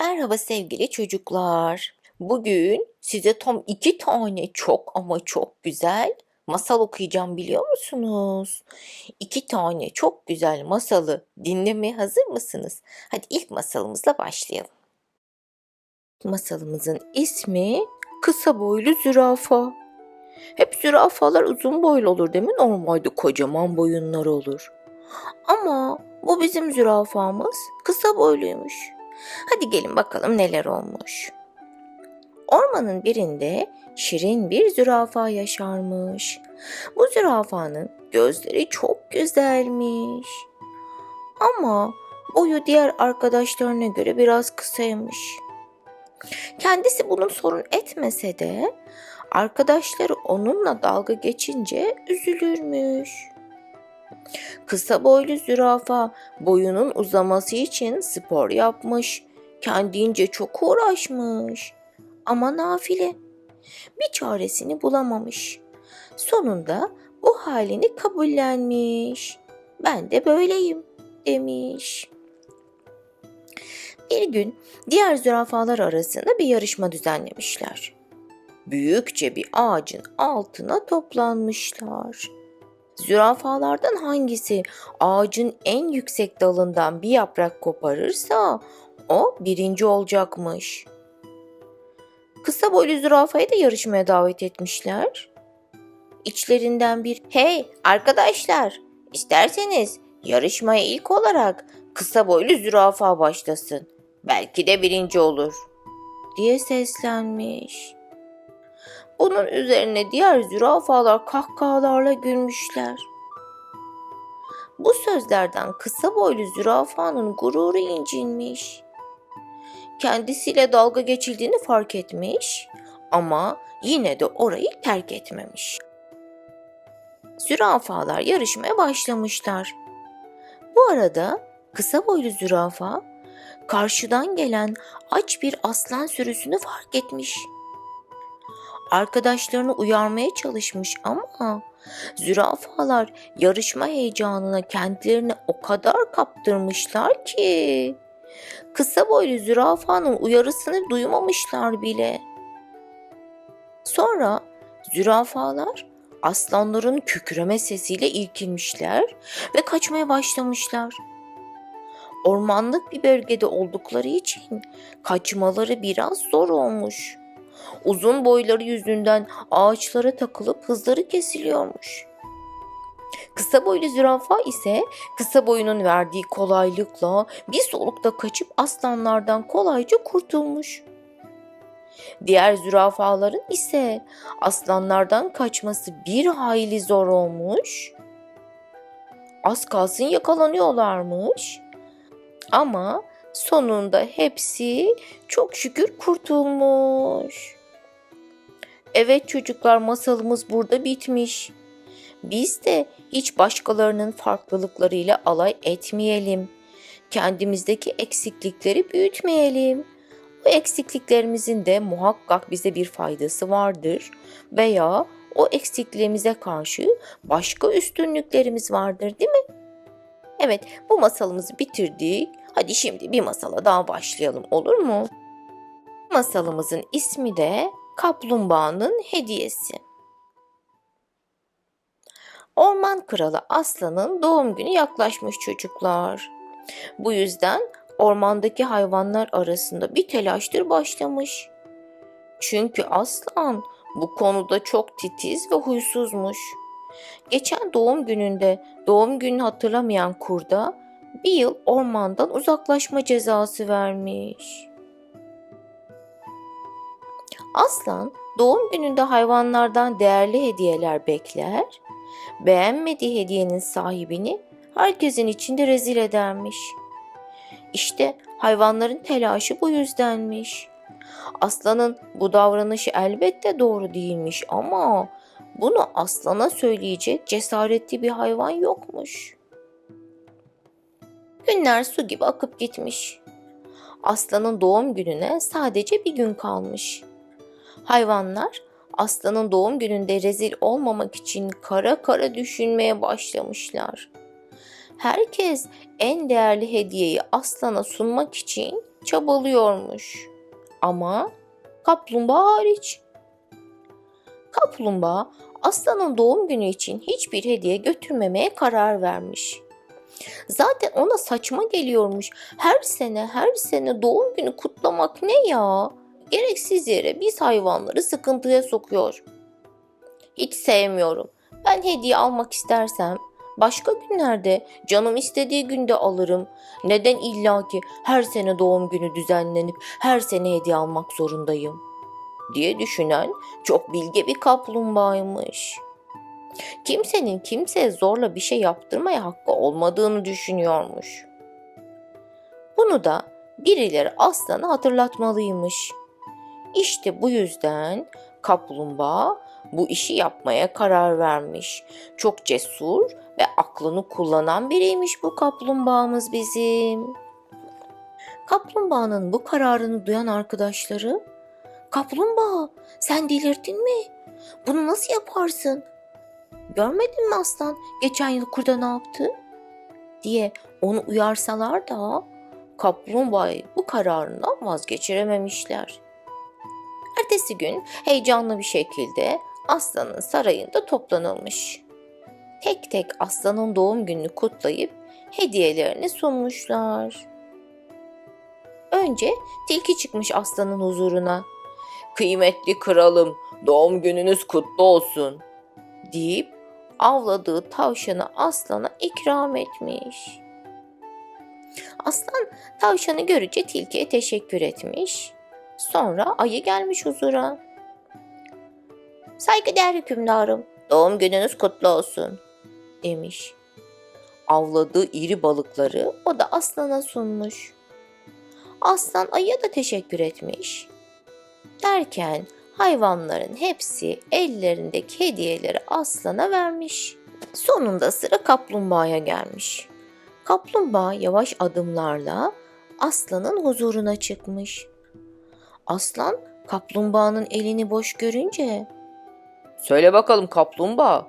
Merhaba sevgili çocuklar. Bugün size tam iki tane çok ama çok güzel masal okuyacağım biliyor musunuz? İki tane çok güzel masalı dinlemeye hazır mısınız? Hadi ilk masalımızla başlayalım. Masalımızın ismi Kısa Boylu Zürafa. Hep zürafalar uzun boylu olur değil mi? Normalde kocaman boyunlar olur. Ama bu bizim zürafamız kısa boyluymuş. Hadi gelin bakalım neler olmuş. Ormanın birinde şirin bir zürafa yaşarmış. Bu zürafanın gözleri çok güzelmiş. Ama boyu diğer arkadaşlarına göre biraz kısaymış. Kendisi bunun sorun etmese de arkadaşları onunla dalga geçince üzülürmüş. Kısa boylu zürafa boyunun uzaması için spor yapmış. Kendince çok uğraşmış. Ama nafile. Bir çaresini bulamamış. Sonunda bu halini kabullenmiş. Ben de böyleyim demiş. Bir gün diğer zürafalar arasında bir yarışma düzenlemişler. Büyükçe bir ağacın altına toplanmışlar. Zürafalardan hangisi ağacın en yüksek dalından bir yaprak koparırsa o birinci olacakmış. Kısa boylu zürafayı da yarışmaya davet etmişler. İçlerinden bir hey arkadaşlar isterseniz yarışmaya ilk olarak kısa boylu zürafa başlasın. Belki de birinci olur diye seslenmiş. Bunun üzerine diğer zürafalar kahkahalarla gülmüşler. Bu sözlerden kısa boylu zürafanın gururu incinmiş. Kendisiyle dalga geçildiğini fark etmiş ama yine de orayı terk etmemiş. Zürafalar yarışmaya başlamışlar. Bu arada kısa boylu zürafa karşıdan gelen aç bir aslan sürüsünü fark etmiş arkadaşlarını uyarmaya çalışmış ama zürafalar yarışma heyecanına kendilerini o kadar kaptırmışlar ki kısa boylu zürafanın uyarısını duymamışlar bile. Sonra zürafalar aslanların kükreme sesiyle irkilmişler ve kaçmaya başlamışlar. Ormanlık bir bölgede oldukları için kaçmaları biraz zor olmuş uzun boyları yüzünden ağaçlara takılıp hızları kesiliyormuş. Kısa boylu zürafa ise kısa boyunun verdiği kolaylıkla bir solukta kaçıp aslanlardan kolayca kurtulmuş. Diğer zürafaların ise aslanlardan kaçması bir hayli zor olmuş. Az kalsın yakalanıyorlarmış. Ama sonunda hepsi çok şükür kurtulmuş. Evet çocuklar masalımız burada bitmiş. Biz de hiç başkalarının farklılıklarıyla alay etmeyelim. Kendimizdeki eksiklikleri büyütmeyelim. Bu eksikliklerimizin de muhakkak bize bir faydası vardır veya o eksikliğimize karşı başka üstünlüklerimiz vardır değil mi? Evet bu masalımızı bitirdik. Hadi şimdi bir masala daha başlayalım olur mu? Masalımızın ismi de Kaplumbağanın Hediyesi. Orman Kralı Aslan'ın doğum günü yaklaşmış çocuklar. Bu yüzden ormandaki hayvanlar arasında bir telaştır başlamış. Çünkü aslan bu konuda çok titiz ve huysuzmuş. Geçen doğum gününde doğum gününü hatırlamayan kurda bir yıl ormandan uzaklaşma cezası vermiş. Aslan doğum gününde hayvanlardan değerli hediyeler bekler, beğenmediği hediyenin sahibini herkesin içinde rezil edermiş. İşte hayvanların telaşı bu yüzdenmiş. Aslanın bu davranışı elbette doğru değilmiş ama bunu aslana söyleyecek cesaretli bir hayvan yokmuş. Günler su gibi akıp gitmiş. Aslanın doğum gününe sadece bir gün kalmış. Hayvanlar aslanın doğum gününde rezil olmamak için kara kara düşünmeye başlamışlar. herkes en değerli hediyeyi aslana sunmak için çabalıyormuş. Ama kaplumbağa hariç. Kaplumbağa aslanın doğum günü için hiçbir hediye götürmemeye karar vermiş. Zaten ona saçma geliyormuş. Her sene her sene doğum günü kutlamak ne ya? Gereksiz yere biz hayvanları sıkıntıya sokuyor. Hiç sevmiyorum. Ben hediye almak istersem başka günlerde canım istediği günde alırım. Neden illaki her sene doğum günü düzenlenip her sene hediye almak zorundayım? diye düşünen çok bilge bir kaplumbağaymış. Kimsenin kimseye zorla bir şey yaptırmaya hakkı olmadığını düşünüyormuş. Bunu da birileri aslana hatırlatmalıymış. İşte bu yüzden kaplumbağa bu işi yapmaya karar vermiş. Çok cesur ve aklını kullanan biriymiş bu kaplumbağamız bizim. Kaplumbağanın bu kararını duyan arkadaşları, "Kaplumbağa, sen delirdin mi? Bunu nasıl yaparsın? Görmedin mi aslan geçen yıl kurda ne yaptı?" diye onu uyarsalar da kaplumbağayı bu kararından vazgeçirememişler. Ertesi gün heyecanlı bir şekilde aslanın sarayında toplanılmış. Tek tek aslanın doğum gününü kutlayıp hediyelerini sunmuşlar. Önce tilki çıkmış aslanın huzuruna. Kıymetli kralım, doğum gününüz kutlu olsun deyip avladığı tavşanı aslana ikram etmiş. Aslan tavşanı görünce tilkiye teşekkür etmiş. Sonra ayı gelmiş huzura. Saygıdeğer hükümdarım, doğum gününüz kutlu olsun demiş. Avladığı iri balıkları o da aslana sunmuş. Aslan ayıya da teşekkür etmiş. Derken hayvanların hepsi ellerindeki hediyeleri aslana vermiş. Sonunda sıra kaplumbağaya gelmiş. Kaplumbağa yavaş adımlarla aslanın huzuruna çıkmış. Aslan kaplumbağanın elini boş görünce Söyle bakalım kaplumbağa.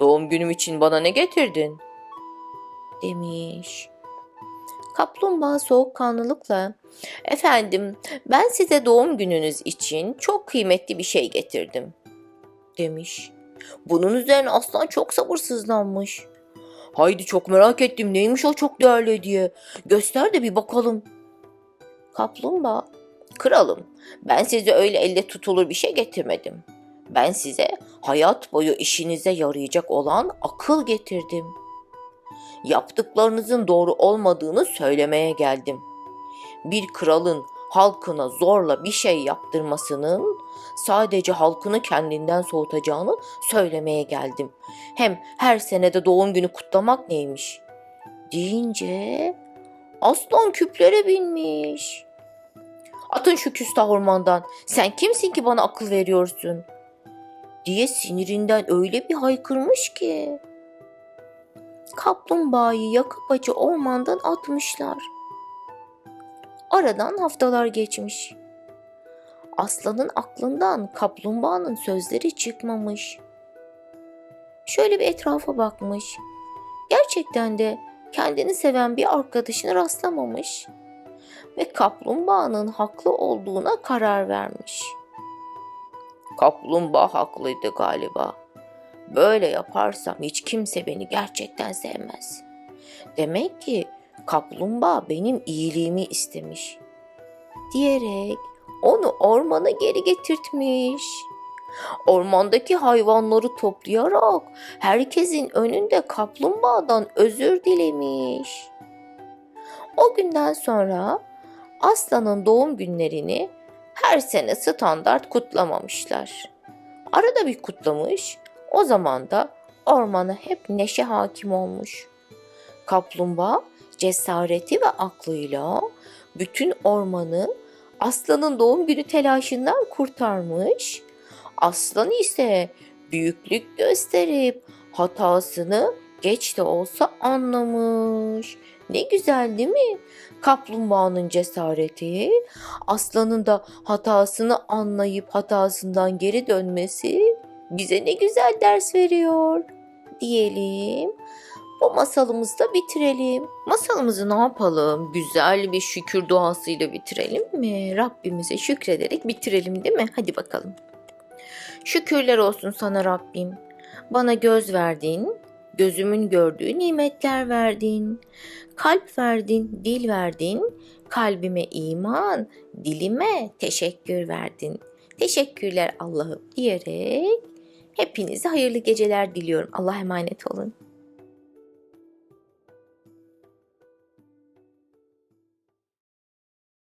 Doğum günüm için bana ne getirdin? demiş. Kaplumbağa soğukkanlılıkla efendim ben size doğum gününüz için çok kıymetli bir şey getirdim demiş. Bunun üzerine aslan çok sabırsızlanmış. Haydi çok merak ettim neymiş o çok değerli hediye. Göster de bir bakalım. Kaplumbağa kralım ben size öyle elle tutulur bir şey getirmedim. Ben size hayat boyu işinize yarayacak olan akıl getirdim. Yaptıklarınızın doğru olmadığını söylemeye geldim. Bir kralın halkına zorla bir şey yaptırmasının sadece halkını kendinden soğutacağını söylemeye geldim. Hem her senede doğum günü kutlamak neymiş? Deyince aslan küplere binmiş. Atın şu küstah ormandan. Sen kimsin ki bana akıl veriyorsun? Diye sinirinden öyle bir haykırmış ki. Kaplumbağayı yakıp acı ormandan atmışlar. Aradan haftalar geçmiş. Aslanın aklından kaplumbağanın sözleri çıkmamış. Şöyle bir etrafa bakmış. Gerçekten de kendini seven bir arkadaşına rastlamamış ve kaplumbağanın haklı olduğuna karar vermiş. Kaplumbağa haklıydı galiba. Böyle yaparsam hiç kimse beni gerçekten sevmez. Demek ki kaplumbağa benim iyiliğimi istemiş. Diyerek onu ormana geri getirtmiş. Ormandaki hayvanları toplayarak herkesin önünde kaplumbağadan özür dilemiş. O günden sonra Aslan'ın doğum günlerini her sene standart kutlamamışlar. Arada bir kutlamış, o zaman da ormana hep neşe hakim olmuş. Kaplumbağa cesareti ve aklıyla bütün ormanı aslanın doğum günü telaşından kurtarmış. Aslan ise büyüklük gösterip hatasını geç de olsa anlamış. Ne güzel değil mi? Kaplumbağanın cesareti, aslanın da hatasını anlayıp hatasından geri dönmesi bize ne güzel ders veriyor diyelim. bu masalımızı da bitirelim. Masalımızı ne yapalım? Güzel bir şükür duasıyla bitirelim mi? Rabbimize şükrederek bitirelim değil mi? Hadi bakalım. Şükürler olsun sana Rabbim. Bana göz verdin, gözümün gördüğü nimetler verdin. Kalp verdin, dil verdin. Kalbime iman, dilime teşekkür verdin. Teşekkürler Allah'ım diyerek hepinize hayırlı geceler diliyorum. Allah'a emanet olun.